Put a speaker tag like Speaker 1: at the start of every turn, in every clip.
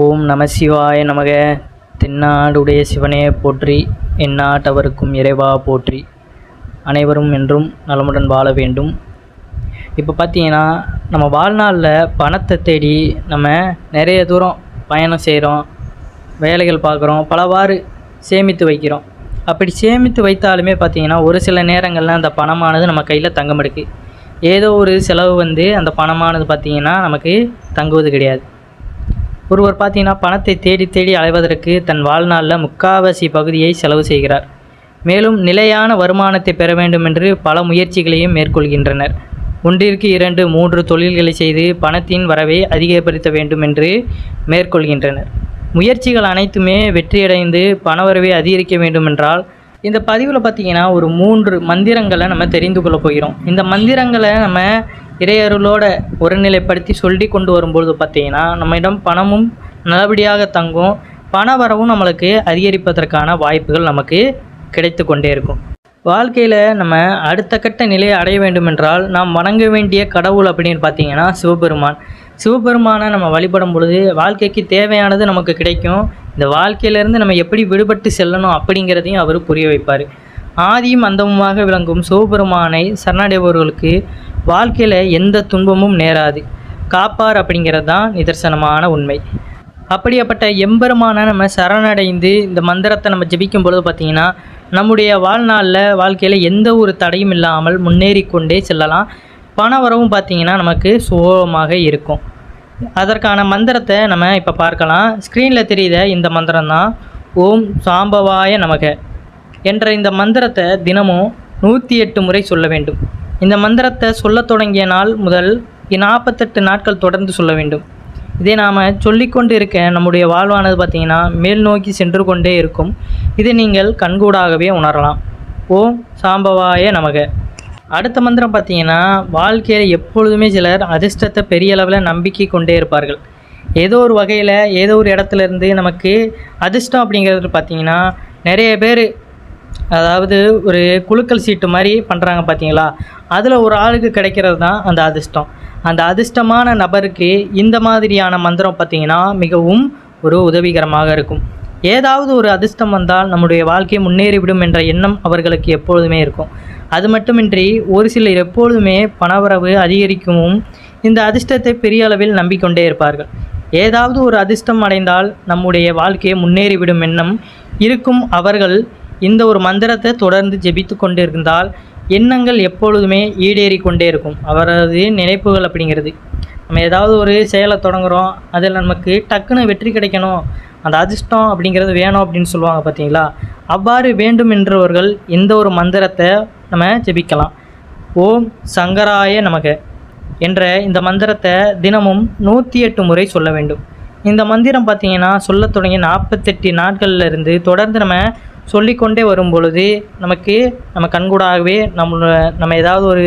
Speaker 1: ஓம் நம சிவாய நமக. தென்னாடுடைய சிவனே போற்றி எந்நாட்டவருக்கும் இறைவா போற்றி. அனைவரும் என்றும் நலமுடன் வாழ வேண்டும். இப்போ பார்த்தீங்கன்னா நம்ம வாழ்நாளில் பணத்தை தேடி நம்ம நிறைய தூரம் பயணம் செய்கிறோம் வேலைகள் பார்க்குறோம் பலவாறு சேமித்து வைக்கிறோம். அப்படி சேமித்து வைத்தாலுமே பார்த்தீங்கன்னா ஒரு சில நேரங்களில் அந்த பணமானது நம்ம கையில் தங்க மாட்டுக்கு ஏதோ ஒரு செலவு வந்து அந்த பணமானது பார்த்தீங்கன்னா நமக்கு தங்குவது கிடையாது. ஒருவர் பார்த்தீங்கன்னா பணத்தை தேடி தேடி அலைவதற்கு தன் வாழ்நாளில் முக்காவாசி பகுதியை செலவு செய்கிறார். மேலும் நிலையான வருமானத்தை பெற வேண்டும் என்று பல முயற்சிகளையும் மேற்கொள்கின்றனர். ஒன்றிற்கு இரண்டு மூன்று தொழில்களை செய்து பணத்தின் வரவை அதிகப்படுத்த வேண்டும் என்று மேற்கொள்கின்றனர். முயற்சிகள் அனைத்துமே வெற்றியடைந்து பணவரவை அதிகரிக்க வேண்டுமென்றால் இந்த பதிவில் பார்த்தீங்கன்னா ஒரு மூன்று மந்திரங்களை நம்ம தெரிந்து கொள்ள போகிறோம். இந்த மந்திரங்களை நம்ம இறையருளோட ஒருநிலைப்படுத்தி சொல்லி கொண்டு வரும்பொழுது பார்த்தீங்கன்னா நம்மிடம் பணமும் நல்லபடியாக தங்கும் பண வரவும் நம்மளுக்கு அதிகரிப்பதற்கான வாய்ப்புகள் நமக்கு கிடைத்து கொண்டே இருக்கும். வாழ்க்கையில் நம்ம அடுத்த கட்ட நிலையை அடைய வேண்டுமென்றால் நாம் வணங்க வேண்டிய கடவுள் அப்படின்னு பார்த்தீங்கன்னா சிவபெருமான். சிவபெருமானை நம்ம வழிபடும் பொழுது வாழ்க்கைக்கு தேவையானது நமக்கு கிடைக்கும். இந்த வாழ்க்கையிலேருந்து நம்ம எப்படி விடுபட்டு செல்லணும் அப்படிங்கிறதையும் அவர் புரிய வைப்பார். ஆதியும் அந்தமுமாக விளங்கும் சிவபெருமானை சரணடைபவர்களுக்கு வாழ்க்கையில் எந்த துன்பமும் நேராது. காப்பார் அப்படிங்கிறது தான் நிதர்சனமான உண்மை. அப்படியாப்பட்ட எம்பெருமான நம்ம சரணடைந்து இந்த மந்திரத்தை நம்ம ஜெபிக்கும் பொழுது பார்த்திங்கன்னா நம்முடைய வாழ்நாளில் வாழ்க்கையில் எந்த ஒரு தடையும் இல்லாமல் முன்னேறி கொண்டே செல்லலாம். பண வரவும் பார்த்திங்கன்னா நமக்கு சுலபமாக இருக்கும். அதற்கான மந்திரத்தை நம்ம இப்போ பார்க்கலாம். ஸ்க்ரீனில் தெரியுத இந்த மந்திரம் தான் ஓம் சாம்பவாய நமக. என்ற இந்த மந்திரத்தை தினமும் நூற்றி எட்டு முறை சொல்ல வேண்டும். இந்த மந்திரத்தை சொல்ல தொடங்கிய நாள் முதல் நாற்பத்தெட்டு நாட்கள் தொடர்ந்து சொல்ல வேண்டும். இதை நாம் சொல்லிக்கொண்டு இருக்க நம்முடைய வாழ்வானது பார்த்திங்கன்னா மேல் நோக்கி சென்று கொண்டே இருக்கும். இதை நீங்கள் கண்கூடாகவே உணரலாம். ஓம் சாம்பவாய நமக. அடுத்த மந்திரம் பார்த்தீங்கன்னா வாழ்க்கையில் எப்பொழுதுமே சிலர் அதிர்ஷ்டத்தை பெரிய அளவில் நம்பிக்கை கொண்டே இருப்பார்கள். ஏதோ ஒரு வகையில் ஏதோ ஒரு இடத்துல இருந்து நமக்கு அதிர்ஷ்டம் அப்படிங்கிறது பார்த்தீங்கன்னா நிறைய பேர் அதாவது ஒரு குழுக்கள் சீட்டு மாதிரி பண்ணுறாங்க பார்த்தீங்களா அதில் ஒரு ஆளுக்கு கிடைக்கிறது தான் அந்த அதிர்ஷ்டம். அந்த அதிர்ஷ்டமான நபருக்கு இந்த மாதிரியான மந்திரம் பார்த்திங்கன்னா மிகவும் ஒரு உதவிகரமாக இருக்கும். ஏதாவது ஒரு அதிர்ஷ்டம் வந்தால் நம்முடைய வாழ்க்கை முன்னேறிவிடும் என்ற எண்ணம் அவர்களுக்கு எப்பொழுதுமே இருக்கும். அது மட்டுமின்றி ஒரு சிலர் எப்பொழுதுமே பணவரவு அதிகரிக்கவும் இந்த அதிர்ஷ்டத்தை பெரிய அளவில் நம்பிக்கொண்டே இருப்பார்கள். ஏதாவது ஒரு அதிர்ஷ்டம் அடைந்தால் நம்முடைய வாழ்க்கையை முன்னேறிவிடும் எண்ணம் இருக்கும் அவர்கள் இந்த ஒரு மந்திரத்தை தொடர்ந்து ஜெபித்து கொண்டிருந்தால் எண்ணங்கள் எப்பொழுதுமே ஈடேறி கொண்டே இருக்கும். அவரது நினைப்புகள் அப்படிங்கிறது. நம்ம ஏதாவது ஒரு செயலை தொடங்குகிறோம் அதில் நமக்கு டக்குன்னு வெற்றி கிடைக்கணும் அந்த அதிர்ஷ்டம் அப்படிங்கிறது வேணும் அப்படின்னு சொல்லுவாங்க பார்த்தீங்களா? அவ்வாறு வேண்டும் என்றவர்கள் இந்த ஒரு மந்திரத்தை நம்ம ஜெபிக்கலாம். ஓம் சங்கராய நமக என்ற இந்த மந்திரத்தை தினமும் நூற்றி எட்டு முறை சொல்ல வேண்டும். இந்த மந்திரம் பார்த்தீங்கன்னா சொல்லத் தொடங்கிய நாற்பத்தெட்டு நாட்கள்லேருந்து தொடர்ந்து நம்ம சொல்லிக்கொண்டே வரும் பொழுது நமக்கு நம்ம கண்கூடாகவே நம்ம நம்ம ஏதாவது ஒரு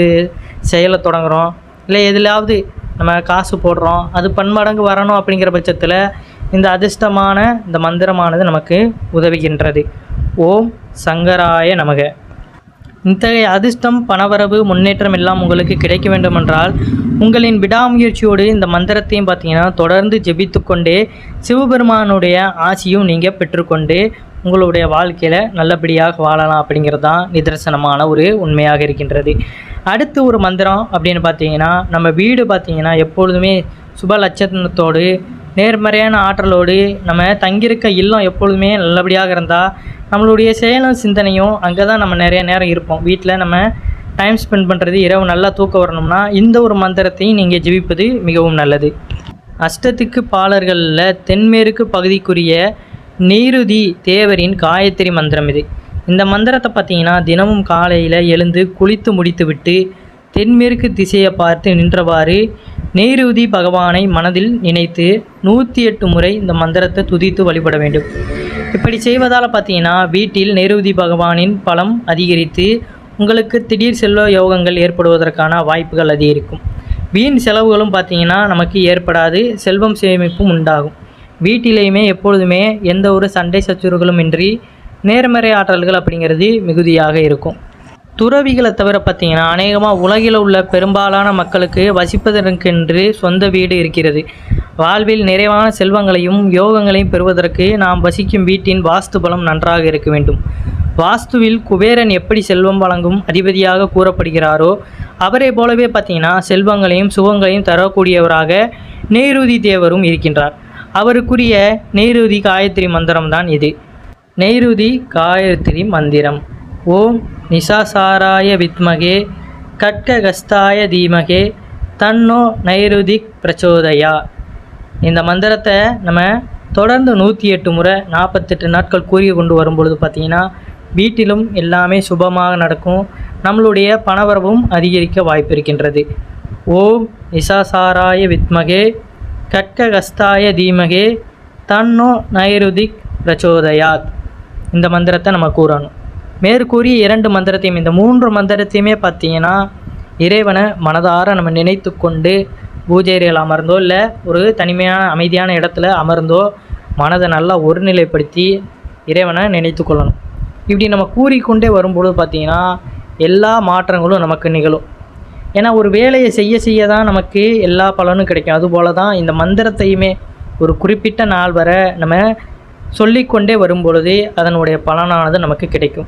Speaker 1: செயலை தொடங்குகிறோம் இல்லை எதுலாவது நம்ம காசு போடுறோம். அது பன்மடங்கு வரணும் அப்படிங்கிற பட்சத்தில் இந்த அதிர்ஷ்டமான இந்த மந்திரமானது நமக்கு உதவுகின்றது. ஓம் சங்கராய நமக. இத்தகைய அதிர்ஷ்டம் பணவரவு முன்னேற்றம் எல்லாம் உங்களுக்கு கிடைக்க வேண்டுமென்றால் உங்களின் விடாமுயற்சியோடு இந்த மந்திரத்தையும் பார்த்தீங்கன்னா தொடர்ந்து ஜெபித்து கொண்டே சிவபெருமானுடைய ஆசியும் நீங்கள் பெற்றுக்கொண்டு உங்களுடைய வாழ்க்கையில் நல்லபடியாக வாழலாம் அப்படிங்கிறது தான் நிதர்சனமான ஒரு உண்மையாக இருக்கின்றது. அடுத்து ஒரு மந்திரம் அப்படின்னு பார்த்தீங்கன்னா நம்ம வீடு பார்த்தீங்கன்னா எப்பொழுதுமே சுப லட்சணத்தோடு நேர்மறையான ஆற்றலோடு நம்ம தங்கியிருக்க இல்லம் எப்பொழுதுமே நல்லபடியாக இருந்தால் நம்மளுடைய செயலும் சிந்தனையும் அங்கே தான் நம்ம நிறைய நேரம் இருப்போம். வீட்டில் நம்ம டைம் ஸ்பெண்ட் பண்ணுறது இரவு நல்லா தூக்கம் வரணும்னா இந்த ஒரு மந்திரத்தையும் நீங்கள் ஜெபிப்பது மிகவும் நல்லது. அஷ்டத்துக்கு பாலர்களில் தென்மேற்கு பகுதிக்குரிய நீருதி தேவரின் காயத்ரி மந்திரம் இது. இந்த மந்திரத்தை பார்த்தீங்கன்னா தினமும் காலையில் எழுந்து குளித்து முடித்துவிட்டு தென்மேற்கு திசையை பார்த்து நின்றவாறு நீருதி பகவானை மனதில் நினைத்து நூற்றி எட்டு முறை இந்த மந்திரத்தை துதித்து வழிபட வேண்டும். இப்படி செய்வதால் பார்த்தீங்கன்னா வீட்டில் நேருதி பகவானின் பலம் அதிகரித்து உங்களுக்கு திடீர் செல்வ யோகங்கள் ஏற்படுவதற்கான வாய்ப்புகள் அதிகரிக்கும். வீண் செலவுகளும் பார்த்தீங்கன்னா நமக்கு ஏற்படாது செல்வம் சேமிப்பும் உண்டாகும். வீட்டிலேயுமே எப்பொழுதுமே எந்த ஒரு சண்டை சச்சுறுகளும் இன்றி நேர்மறை ஆற்றல்கள் அப்படிங்கிறது மிகுதியாக இருக்கும். துறவிகளை தவிர பார்த்திங்கன்னா அநேகமாக உலகில் உள்ள பெரும்பாலான மக்களுக்கு வசிப்பதற்கென்று சொந்த வீடு இருக்கிறது. வாழ்வில் நிறைவான செல்வங்களையும் யோகங்களையும் பெறுவதற்கு நாம் வசிக்கும் வீட்டின் வாஸ்து பலம் நன்றாக இருக்க வேண்டும். வாஸ்துவில் குபேரன் எப்படி செல்வம் வழங்கும் அதிபதியாக கூறப்படுகிறாரோ அவரை போலவே பார்த்தீங்கன்னா செல்வங்களையும் சுகங்களையும் தரக்கூடியவராக நேருதி தேவரும் இருக்கின்றார். அவருக்குரிய நெய்ருதி காயத்ரி மந்திரம் தான் இது. நெய்ருதி காயத்ரி மந்திரம். ஓம் நிசாசாராய வித்மகே கட்ககஸ்தாய தீமகே தன்னோ நைருதிக் பிரச்சோதயா. இந்த மந்திரத்தை நம்ம தொடர்ந்து நூற்றி எட்டு முறை நாற்பத்தெட்டு நாட்கள் கூறி கொண்டு வரும்பொழுது பார்த்திங்கன்னா வீட்டிலும் எல்லாமே சுபமாக நடக்கும். நம்மளுடைய பணவரவும் அதிகரிக்க வாய்ப்பு இருக்கின்றது. ஓம் நிசாசாராய வித்மகே கட்ககஸ்தாய தீமகே தன்னோ நைருதிக் பிரச்சோதயாத். இந்த மந்திரத்தை நம்ம கூறணும். மேற்கூறிய இரண்டு மந்திரத்தையும் இந்த மூன்று மந்திரத்தையுமே பார்த்தீங்கன்னா இறைவனை மனதார நம்ம நினைத்து கொண்டு பூஜை அமர்ந்தோ இல்லை ஒரு தனிமையான அமைதியான இடத்துல அமர்ந்தோ மனதை நல்லா ஒருநிலைப்படுத்தி இறைவனை நினைத்து கொள்ளணும். இப்படி நம்ம கூறிக்கொண்டே வரும்பொழுது பார்த்தீங்கன்னா எல்லா மாற்றங்களும் நமக்கு நிகழும். ஏன்னா ஒரு வேலையை செய்ய செய்ய தான் நமக்கு எல்லா பலனும் கிடைக்கும். அதுபோல தான் இந்த மந்திரத்தையுமே ஒரு குறிப்பிட்ட நாள் வரை நம்ம சொல்லிக்கொண்டே வரும்பொழுது அதனுடைய பலனானது நமக்கு கிடைக்கும்.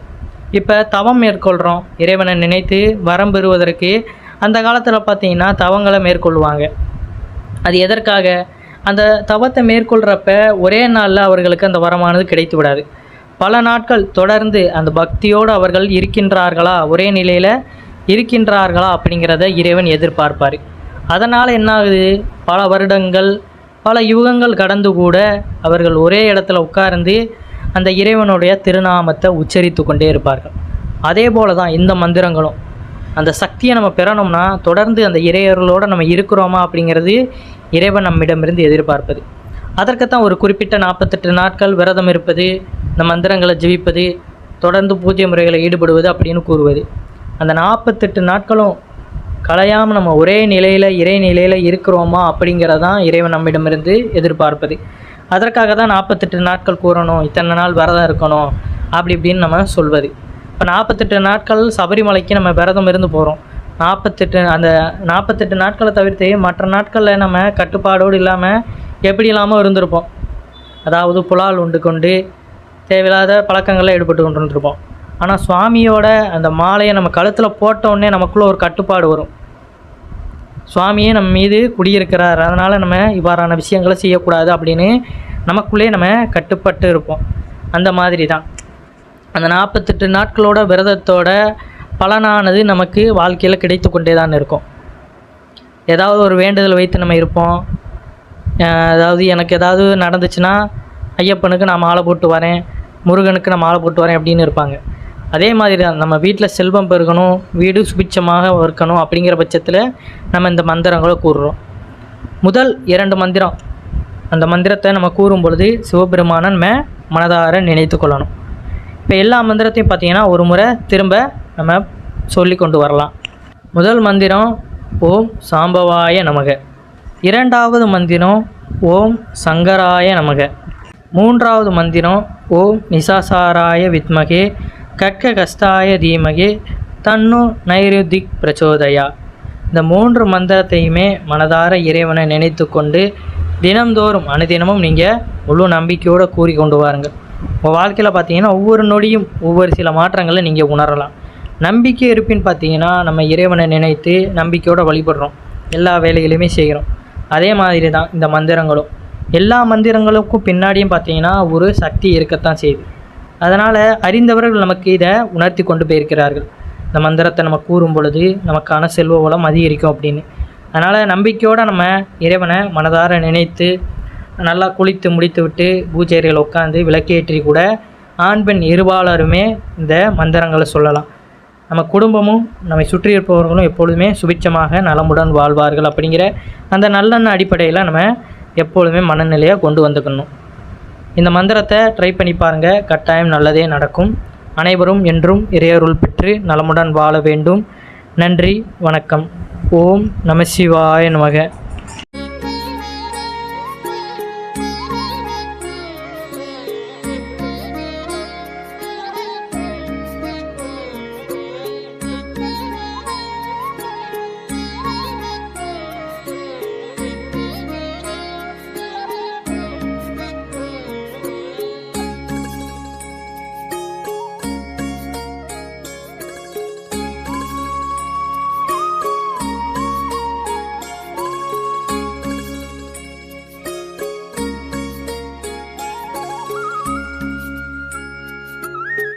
Speaker 1: இப்போ தவம் மேற்கொள்கிறோம் இறைவனை நினைத்து வரம் பெறுவதற்கு அந்த காலத்தில் பார்த்திங்கன்னா தவங்களை மேற்கொள்வாங்க. அது எதற்காக? அந்த தவத்தை மேற்கொள்கிறப்ப ஒரே நாளில் அவர்களுக்கு அந்த வரமானது கிடைத்து விடாது பல நாட்கள் தொடர்ந்து அந்த பக்தியோடு அவர்கள் இருக்கின்றார்களா? ஒரே நிலையில் இருக்கின்றார்களா அப்படிங்கிறத இறைவன் எதிர்பார்ப்பார். அதனால் என்ன ஆகுது பல வருடங்கள் பல யுகங்கள் கடந்து கூட அவர்கள் ஒரே இடத்துல உட்கார்ந்து அந்த இறைவனுடைய திருநாமத்தை உச்சரித்து கொண்டே இருப்பார்கள். அதே போல தான் இந்த மந்திரங்களும். அந்த சக்தியை நம்ம பெறணும்னா தொடர்ந்து அந்த இறையர்களோடு நம்ம இருக்கிறோமா அப்படிங்கிறது இறைவன் நம்மிடமிருந்து எதிர்பார்ப்பது. அதற்குத்தான் ஒரு குறிப்பிட்ட நாற்பத்தெட்டு நாட்கள் விரதம் இருப்பது இந்த மந்திரங்களை ஜெபிப்பது தொடர்ந்து பூஜை முறைகளை ஈடுபடுவது அப்படின்னு கூறுவது. அந்த நாற்பத்தெட்டு நாட்களும் கலையாமல் நம்ம ஒரே நிலையில் இறை நிலையில் இருக்கிறோமா அப்படிங்கிறதான் இறைவன் நம்மிடமிருந்து எதிர்பார்ப்பது. அதற்காக தான் நாற்பத்தெட்டு நாட்கள் கூறணும் இத்தனை நாள் விரதம் இருக்கணும் அப்படி இப்படின்னு நம்ம சொல்வது. இப்போ நாற்பத்தெட்டு நாட்கள் சபரிமலைக்கு நம்ம விரதம் இருந்து போகிறோம் நாற்பத்தெட்டு அந்த நாற்பத்தெட்டு நாட்களை தவிர்த்து மற்ற நாட்களில் நம்ம கட்டுப்பாடோடு இல்லாமல் எப்படி இல்லாமல் இருந்திருப்போம்? அதாவது புலால் உண்டு கொண்டு தேவையில்லாத பழக்கங்களில் ஈடுபட்டு கொண்டு இருந்திருப்போம் ஆனால் சுவாமியோட அந்த மாலையை நம்ம கழுத்தில் போட்ட நமக்குள்ளே ஒரு கட்டுப்பாடு வரும். சுவாமியே நம்ம மீது குடியிருக்கிறார். அதனால் நம்ம இவ்வாறான விஷயங்களை செய்யக்கூடாது அப்படின்னு நமக்குள்ளே நம்ம கட்டுப்பட்டு இருப்போம். அந்த மாதிரி தான் அந்த நாற்பத்தெட்டு நாட்களோட விரதத்தோட பலனானது நமக்கு வாழ்க்கையில் கிடைத்து கொண்டே தான் இருக்கும். ஏதாவது ஒரு வேண்டுதல் வைத்து நம்ம இருப்போம். அதாவது எனக்கு ஏதாவது நடந்துச்சுன்னா ஐயப்பனுக்கு நான் மாலை போட்டு வரேன் முருகனுக்கு நான் மாலை போட்டு வரேன் அப்படின்னு இருப்பாங்க. அதே மாதிரி தான் நம்ம வீட்டில் செல்வம் பெருகணும் வீடு சுபிட்சமாக இருக்கணும் அப்படிங்கிற பட்சத்தில் நம்ம இந்த மந்திரங்களை கூறுறோம். முதல் இரண்டு மந்திரம். அந்த மந்திரத்தை நம்ம கூறும் பொழுது சிவபெருமானை நம்ம மனதார நினைத்து கொள்ளணும். இப்போ எல்லா மந்திரத்தையும் பார்த்தீங்கன்னா ஒரு முறை திரும்ப நம்ம சொல்லி கொண்டு வரலாம். முதல் மந்திரம் ஓம் சாம்பவாய நமக. இரண்டாவது மந்திரம் ஓம் சங்கராய நமக. மூன்றாவது மந்திரம் ஓம் நிசாசாராய வித்மகே. கட்க கஸ்தாய தீமகே தன்னு நைருதிக் பிரச்சோதயா. இந்த மூன்று மந்திரத்தையுமே மனதார இறைவனை நினைத்து கொண்டு தினம்தோறும் அனுதினமும் நீங்கள் முழு நம்பிக்கையோடு கூறி கொண்டு வாருங்கள். உங்கள் வாழ்க்கையில் பார்த்தீங்கன்னா ஒவ்வொரு நொடியும் ஒவ்வொரு சில மாற்றங்களை நீங்கள் உணரலாம். நம்பிக்கை இருப்பின்னு பார்த்தீங்கன்னா நம்ம இறைவனை நினைத்து நம்பிக்கையோடு வழிபடுறோம். எல்லா வேலைகளையுமே செய்கிறோம். அதே மாதிரி தான் இந்த மந்திரங்களும். எல்லா மந்திரங்களுக்கும் பின்னாடியும் பார்த்தீங்கன்னா ஒரு சக்தி இருக்கத்தான் செய்யுது. அதனால் அறிந்தவர்கள் நமக்கு இதை உணர்த்தி கொண்டு போயிருக்கிறார்கள். இந்த மந்திரத்தை நம்ம கூறும் பொழுது நமக்கான செல்வ வளம் அதிகரிக்கும் அப்படின்னு. அதனால் நம்பிக்கையோடு நம்ம இறைவனை மனதார நினைத்து நல்லா குளித்து முடித்து விட்டு பூஜைகள் உட்காந்து விளக்கேற்றி கூட ஆண் பெண் இருபாலருமே இந்த மந்திரங்களை சொல்லலாம். நம்ம குடும்பமும் நம்மை சுற்றி இருப்பவர்களும் எப்பொழுதுமே சுபிட்சமாக நலமுடன் வாழ்வார்கள் அப்படிங்கிற அந்த நல்லெண்ண அடிப்படையில் நம்ம எப்பொழுதுமே மனநிலையை கொண்டு வந்துக்கணும். இந்த மந்திரத்தை ட்ரை பண்ணி பாருங்கள் கட்டாயம் நல்லதே நடக்கும். அனைவரும் என்றும் இறையருள் பெற்று நலமுடன் வாழ வேண்டும். நன்றி வணக்கம். ஓம் நமசிவாய நமக.